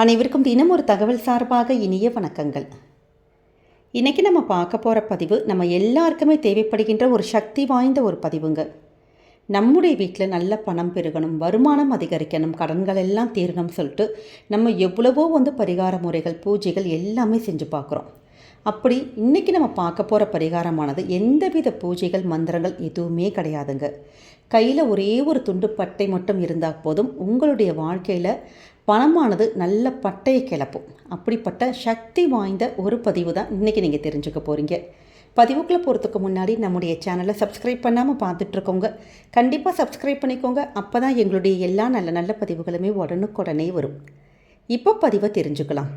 அனைவருக்கும் தினம் ஒரு தகவல் சார்பாக இனிய வணக்கங்கள். இன்றைக்கி நம்ம பார்க்க போகிற பதிவு நம்ம எல்லாருக்குமே தேவைப்படுகின்ற ஒரு சக்தி வாய்ந்த ஒரு பதிவுங்க. நம்முடைய வீட்டில் நல்ல பணம் பெருகணும் வருமானம் அதிகரிக்கணும் கடன்கள் எல்லாம் தீரணும் சொல்லிட்டு நம்ம எவ்வளவோ வந்து பரிகார முறைகள் பூஜைகள் எல்லாமே செஞ்சு பார்க்குறோம். அப்படி இன்றைக்கி நம்ம பார்க்க போகிற பரிகாரமானது எந்தவித பூஜைகள் மந்திரங்கள் எதுவுமே கிடையாதுங்க. கையில் ஒரே ஒரு துண்டு பட்டை மட்டும் இருந்தால் போதும் உங்களுடைய வாழ்க்கையில் பணமானது நல்ல பட்டையை கிளப்பும். அப்படிப்பட்ட சக்தி வாய்ந்த ஒரு பதிவு தான் இன்றைக்கி நீங்கள் தெரிஞ்சுக்க போகிறீங்க பதிவுக்குள்ளே போகிறதுக்கு முன்னாடி நம்முடைய சேனலை சப்ஸ்கிரைப் பண்ணாமல் பார்த்துட்ருக்கோங்க. கண்டிப்பாக சப்ஸ்கிரைப் பண்ணிக்கோங்க. அப்போ தான் எங்களுடைய எல்லா நல்ல நல்ல பதிவுகளுமே உடனுக்குடனே வரும். இப்போ பதிவை தெரிஞ்சுக்கலாம்.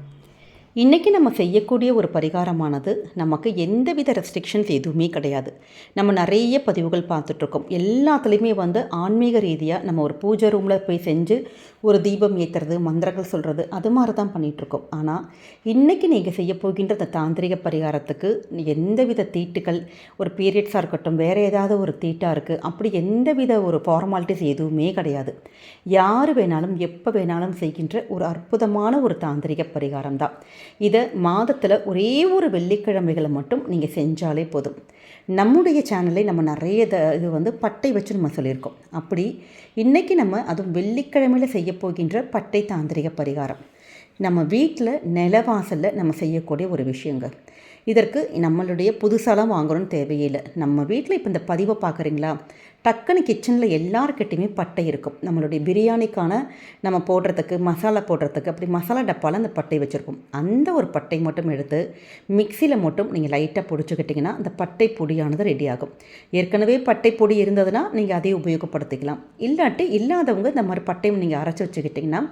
இன்றைக்கி நம்ம செய்யக்கூடிய ஒரு பரிகாரமானது நமக்கு எந்தவித ரெஸ்ட்ரிக்ஷன்ஸ் எதுவுமே கிடையாது. நம்ம நிறைய பதிவுகள் பார்த்துட்ருக்கோம். எல்லாத்துலேயுமே வந்து ஆன்மீக ரீதியாக நம்ம ஒரு பூஜை ரூமில் போய் செஞ்சு ஒரு தீபம் ஏற்றுறது மந்திரங்கள் சொல்கிறது அது மாதிரி தான் பண்ணிகிட்ருக்கோம் ஆனால் இன்றைக்கி நீங்கள் செய்ய போகின்ற அந்த தாந்திரிக பரிகாரத்துக்கு எந்தவித தீட்டுகள் ஒரு பீரியட்ஸாக இருக்கட்டும் வேறு ஏதாவது ஒரு தீட்டாக இருக்குது அப்படி எந்தவித ஒரு ஃபார்மாலிட்டிஸ் எதுவுமே கிடையாது. யார் வேணாலும் எப்போ வேணாலும் செய்கின்ற ஒரு அற்புதமான ஒரு தாந்திரிக பரிகாரம் தான் இதை மாதத்தில் ஒரே ஒரு வெள்ளிக்கிழமைகளை மட்டும் நீங்கள் செஞ்சாலே போதும். நம்முடைய சேனலை நம்ம நிறைய த இது வந்து பட்டை வச்சு நம்ம சொல்லியிருக்கோம். அப்படி இன்றைக்கி நம்ம அதுவும் வெள்ளிக்கிழமையில் செய்ய போகின்ற பட்டை தாந்திரிக பரிகாரம். நம்ம வீட்டில் நிலவாசலில் நம்ம செய்யக்கூடிய ஒரு விஷயங்கள் இதற்கு நம்மளுடைய புதுசாலாம் வாங்கணும்னு தேவையில்லை. நம்ம வீட்டில் இப்போ இந்த பதிவை பார்க்குறீங்களா டக்குன்னு கிச்சனில் எல்லாருக்கிட்டையுமே பட்டை இருக்கும். நம்மளுடைய பிரியாணிக்கான நம்ம போடுறதுக்கு மசாலா போடுறதுக்கு அப்படி மசாலா டப்பாவில் அந்த பட்டை வச்சுருக்கோம் அந்த ஒரு பட்டை மட்டும் எடுத்து மிக்சியில் மட்டும் நீங்கள் லைட்டாக பிடிச்சிக்கிட்டிங்கன்னா அந்த பட்டை பொடியானது ரெடி ஆகும். ஏற்கனவே பட்டை பொடி இருந்ததுன்னா நீங்கள் அதை உபயோகப்படுத்திக்கலாம். இல்லாட்டி இல்லாதவங்க இந்த மாதிரி பட்டையும் நீங்கள் அரைச்சி வச்சுக்கிட்டிங்கன்னா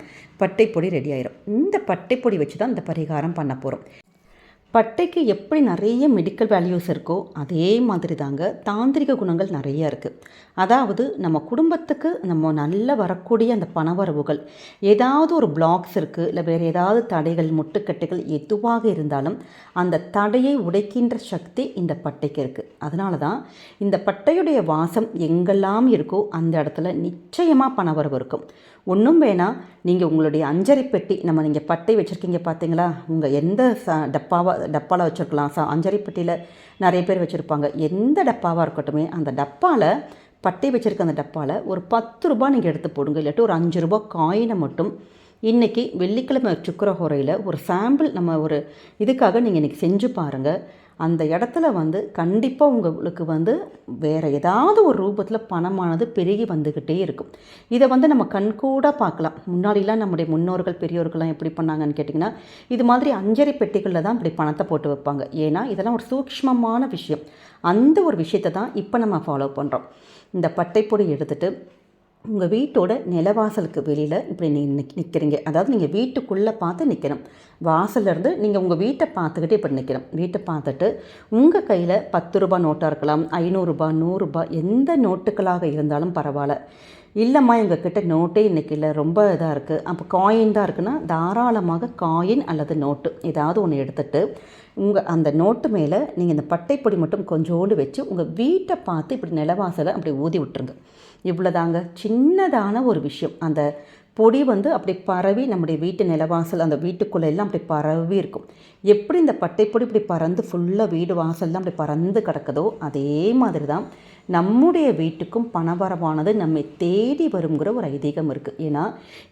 பட்டை பொடி ரெடி ஆயிரும். இந்த பட்டை பொடி வச்சு தான் இந்த பரிகாரம் பண்ண போகிறோம் பட்டைக்கு எப்படி நிறைய மெடிக்கல் வேல்யூஸ் இருக்கோ அதே மாதிரி தாங்க தாந்திரிக குணங்கள் நிறைய இருக்குது அதாவது நம்ம குடும்பத்துக்கு நம்ம நல்ல வரக்கூடிய அந்த பணவரவுகள் ஏதாவது ஒரு பிளாக்ஸ் இருக்குது இல்லை வேறு ஏதாவது தடைகள் முட்டுக்கட்டைகள் எதுவாக இருந்தாலும் அந்த தடையை உடைக்கின்ற சக்தி இந்த பட்டைக்கு இருக்குது அதனால தான் இந்த பட்டையுடைய வாசம் எங்கெல்லாம் இருக்கோ அந்த இடத்துல நிச்சயமாக பணவரவு இருக்கும். ஒன்றும் வேணால் நீங்கள் உங்களுடைய அஞ்சரை பெட்டி நம்ம நீங்கள் பட்டை வச்சுருக்கீங்க பார்த்தீங்களா உங்கள் எந்த ச டப்பாவில் வச்சுருக்கலாம். ச அஞ்சரிப்பட்டியில் நிறைய பேர் வச்சுருப்பாங்க. எந்த டப்பாவாக இருக்கட்டுமே அந்த டப்பாவில் பட்டை வச்சுருக்க அந்த டப்பாவில் ஒரு பத்து ரூபா நீங்கள் எடுத்து போடுங்க. இல்லாட்டி ஒரு அஞ்சு ரூபா காயினை மட்டும் இன்றைக்கி வெள்ளிக்கிழமை சுக்கரஹோரையில் ஒரு சாம்பிள் நம்ம ஒரு இதுக்காக நீங்கள் இன்றைக்கி செஞ்சு பாருங்கள் அந்த இடத்துல வந்து கண்டிப்பாக உங்களுக்கு வந்து வேறு ஏதாவது ஒரு ரூபத்தில் பணமானது பெருகி வந்துக்கிட்டே இருக்கும். இதை வந்து நம்ம கண்கூடாக பார்க்கலாம். முன்னாடிலாம் நம்முடைய முன்னோர்கள் பெரியோர்கள்லாம் எப்படி பண்ணாங்கன்னு கேட்டிங்கன்னா இது மாதிரி அஞ்சரை பெட்டிகளில் தான் இப்படி பணத்தை போட்டு வைப்பாங்க. ஏன்னா இதெல்லாம் ஒரு சூக்ஷ்மமான விஷயம். அந்த ஒரு விஷயத்தை தான் இப்போ நம்ம ஃபாலோ பண்ணுறோம் இந்த பட்டைப்பொடி எடுத்துகிட்டு உங்கள் வீட்டோட நிலவாசலுக்கு வெளியில் இப்படி நீ நிக் நிற்கிறீங்க அதாவது நீங்கள் வீட்டுக்குள்ளே பார்த்து நிற்கணும் வாசல்லேருந்து நீங்கள் உங்கள் வீட்டை பார்த்துக்கிட்டே இப்படி நிற்கணும் வீட்டை பார்த்துட்டு உங்கள் கையில் பத்து ரூபா நோட்டாக இருக்கலாம் ஐநூறுரூபா நூறுரூபா எந்த நோட்டுகளாக இருந்தாலும் பரவாயில்ல. இல்லைம்மா எங்கள் கிட்ட நோட்டே இன்றைக்கி இல்லை. ரொம்ப இதாக இருக்குது அப்போ காயின் தான் இருக்குன்னா தாராளமாக காயின் அல்லது நோட்டு ஏதாவது ஒன்று எடுத்துகிட்டு உங்கள் அந்த நோட்டு மேலே நீங்கள் இந்த பட்டைப்பொடி மட்டும் கொஞ்சோண்டு வச்சு உங்கள் வீட்டை பார்த்து இப்படி நிலவாசலை அப்படி ஊதி விட்டுருங்க. இவ்வளோதாங்க சின்னதான ஒரு விஷயம். அந்த பொடி வந்து அப்படி பரவி நம்முடைய வீட்டு நிலவாசல் அந்த வீட்டுக்குள்ளே எல்லாம் அப்படி பரவி இருக்கும். எப்படி இந்த பட்டைப்பொடி இப்படி பறந்து ஃபுல்லாக வீடு வாசல்லாம் அப்படி பறந்து கிடக்குதோ அதே மாதிரி தான் நம்முடைய வீட்டுக்கும் பணவரவானது நம்மை தேடி வருங்கிற ஒரு ஐதீகம் இருக்குது ஏன்னா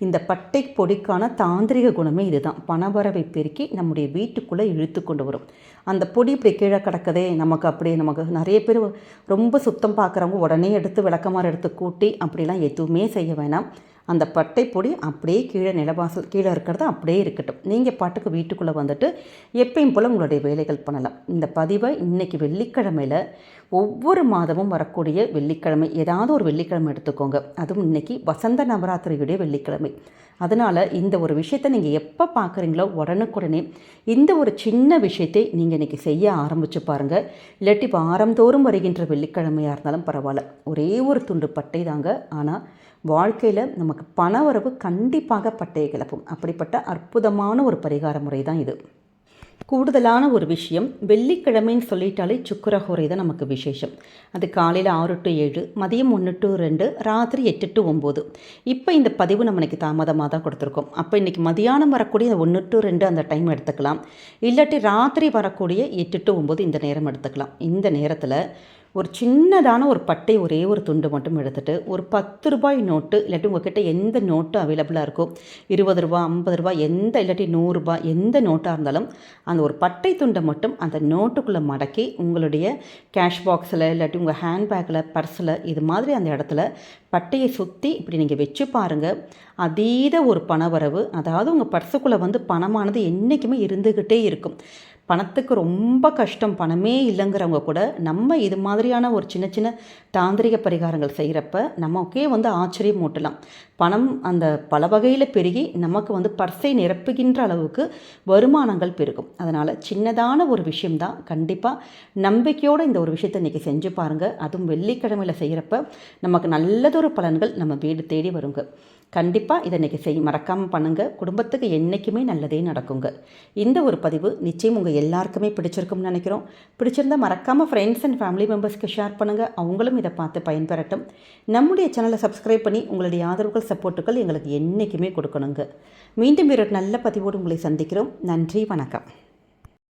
இந்த பட்டை பொடிக்கான தாந்திரிக குணமே இதுதான். பணவரவை பெருக்கி நம்முடைய வீட்டுக்குள்ளே இழுத்து கொண்டு வரும். அந்த பொடி இப்படி கீழே கிடக்குதே நமக்கு அப்படி நமக்கு நிறைய பேர் ரொம்ப சுத்தம் பார்க்குறவங்க உடனே எடுத்து விளக்கமாறு எடுத்து கூட்டி அப்படிலாம் எதுவுமே செய்ய வேணாம். அந்த பட்டை பொடி அப்படியே கீழே நிலவாசல் கீழே இருக்கிறது அப்படியே இருக்கட்டும். நீங்கள் பாட்டுக்கு வீட்டுக்குள்ளே வந்துட்டு எப்பயும் போல் உங்களுடைய வேலைகள் பண்ணலாம். இந்த பதிவை இன்றைக்கி வெள்ளிக்கிழமையில் ஒவ்வொரு மாதமும் வரக்கூடிய வெள்ளிக்கிழமை ஏதாவது ஒரு வெள்ளிக்கிழமை எடுத்துக்கோங்க. அதுவும் இன்றைக்கி வசந்த நவராத்திரியுடைய வெள்ளிக்கிழமை. அதனால் இந்த ஒரு விஷயத்தை நீங்கள் எப்போ பார்க்குறீங்களோ உடனுக்குடனே இந்த ஒரு சின்ன விஷயத்தை நீங்கள் இன்றைக்கி செய்ய ஆரம்பித்து பாருங்கள் இல்லாட்டி வாரந்தோறும் வருகின்ற வெள்ளிக்கிழமையாக இருந்தாலும் பரவாயில்ல. ஒரே ஒரு துண்டு பட்டை தாங்க. ஆனால் வாழ்க்கையில் நமக்கு பண வரவு கண்டிப்பாக பட்டையை கிளப்பும். அப்படிப்பட்ட அற்புதமான ஒரு பரிகார முறை தான் இது. கூடுதலான ஒரு விஷயம் வெள்ளிக்கிழமைன்னு சொல்லிட்டாலே சுக்கரஹோரை தான் நமக்கு விசேஷம். அது காலையில் ஆறு டு ஏழு மதியம் ஒன்று டு ரெண்டு ராத்திரி எட்டு டு ஒம்பது. இப்போ இந்த பதிவு நம்ம இன்னைக்கு தாமதமாக தான் கொடுத்துருக்கோம். அப்போ இன்றைக்கி மதியானம் வரக்கூடிய ஒன்று டு ரெண்டு அந்த டைம் எடுத்துக்கலாம். இல்லாட்டி ராத்திரி வரக்கூடிய எட்டு டு ஒம்பது இந்த நேரம் எடுத்துக்கலாம். இந்த நேரத்தில் ஒரு சின்னதான ஒரு பட்டை ஒரே ஒரு துண்டு மட்டும் எடுத்துகிட்டு ஒரு பத்து ரூபாய் நோட்டு இல்லாட்டி உங்ககிட்ட எந்த நோட்டு அவைலபிளாக இருக்கோ இருபது ரூபா ஐம்பது ரூபா எந்த இல்லாட்டி நூறுரூபா எந்த நோட்டாக இருந்தாலும் அந்த ஒரு பட்டை துண்டை மட்டும் அந்த நோட்டுக்குள்ளே மடக்கி உங்களுடைய கேஷ் பாக்ஸில் இல்லாட்டி உங்கள் ஹேண்ட்பேக்கில் பர்ஸில் இது மாதிரி அந்த இடத்துல பட்டையை சுற்றி இப்படி நீங்கள் வச்சு பாருங்கள் அதீத ஒரு பணவரவு அதாவது உங்கள் பர்ஸுக்குள்ளே வந்து பணமானது என்றைக்குமே இருந்துக்கிட்டே இருக்கும். பணத்துக்கு ரொம்ப கஷ்டம் பணமே இல்லைங்கிறவங்க கூட நம்ம இது மாதிரியான ஒரு சின்ன சின்ன தாந்திரிக பரிகாரங்கள் செய்கிறப்ப நமக்கே வந்து ஆச்சரியம் மூட்டலாம் பணம் அந்த பல வகையில் பெருகி நமக்கு வந்து பர்சை நிரப்புகின்ற அளவுக்கு வருமானங்கள் பெருகும். அதனால் சின்னதான ஒரு விஷயம்தான். கண்டிப்பாக நம்பிக்கையோடு இந்த ஒரு விஷயத்தை இன்றைக்கி செஞ்சு பாருங்கள் அதுவும் வெள்ளிக்கிழமையில் செய்கிறப்ப நமக்கு நல்லதொரு பலன்கள் நம்ம வீடு தேடி வருங்க. கண்டிப்பாக இதை இன்றைக்கி செய் மறக்காமல் பண்ணுங்கள் குடும்பத்துக்கு என்றைக்குமே நல்லதே நடக்குங்க. இந்த ஒரு பதிவு நிச்சயம் உங்கள் எல்லாருக்குமே பிடிச்சிருக்கும்னு நினைக்கிறோம். பிடிச்சிருந்தால் மறக்காமல் ஃப்ரெண்ட்ஸ் அண்ட் ஃபேமிலி மெம்பர்ஸ்க்கு ஷேர் பண்ணுங்கள் அவங்களும் இதை பார்த்து பயன்பெறட்டும். நம்முடைய சேனலை சப்ஸ்கிரைப் பண்ணி உங்களுடைய ஆதரவுகள் சப்போர்ட்டுகள் எங்களுக்கு என்றைக்குமே கொடுக்கணுங்க. மீண்டும் ஒரு நல்ல பதிவோடு உங்களை சந்திக்கிறோம். நன்றி வணக்கம்.